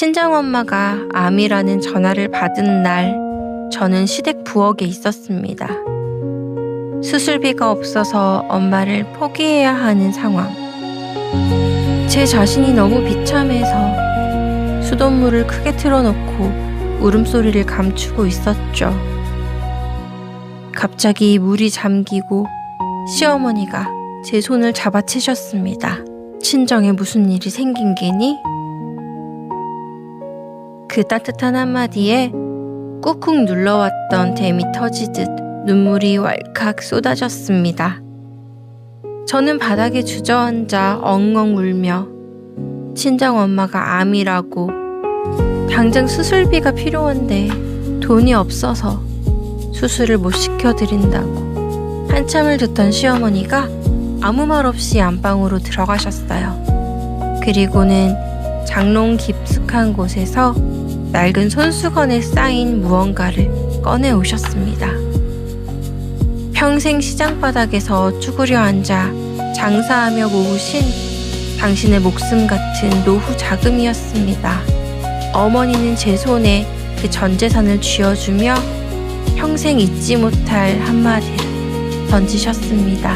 친정엄마가 암이라는 전화를 받은 날, 저는 시댁 부엌에 있었습니다. 수술비가 없어서 엄마를 포기해야 하는 상황. 제 자신이 너무 비참해서 수돗물을 크게 틀어놓고 울음소리를 감추고 있었죠. 갑자기 물이 잠기고 시어머니가 제 손을 잡아채셨습니다. 친정에 무슨 일이 생긴 게니? 그 따뜻한 한마디에 꾹꾹 눌러왔던 댐이 터지듯 눈물이 왈칵 쏟아졌습니다. 저는 바닥에 주저앉아 엉엉 울며 친정 엄마가 암이라고 당장 수술비가 필요한데 돈이 없어서 수술을 못 시켜드린다고 한참을 듣던 시어머니가 아무 말 없이 안방으로 들어가셨어요. 그리고는 장롱 깊숙한 곳에서 낡은 손수건에 쌓인 무언가를 꺼내 오셨습니다. 평생 시장바닥에서 쭈그려 앉아 장사하며 모으신 당신의 목숨 같은 노후 자금이었습니다. 어머니는 제 손에 그 전 재산을 쥐어주며 평생 잊지 못할 한마디를 던지셨습니다.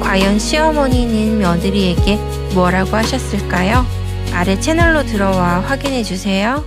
과연 시어머니는 며느리에게 뭐라고 하셨을까요? 아래 채널로 들어와 확인해 주세요.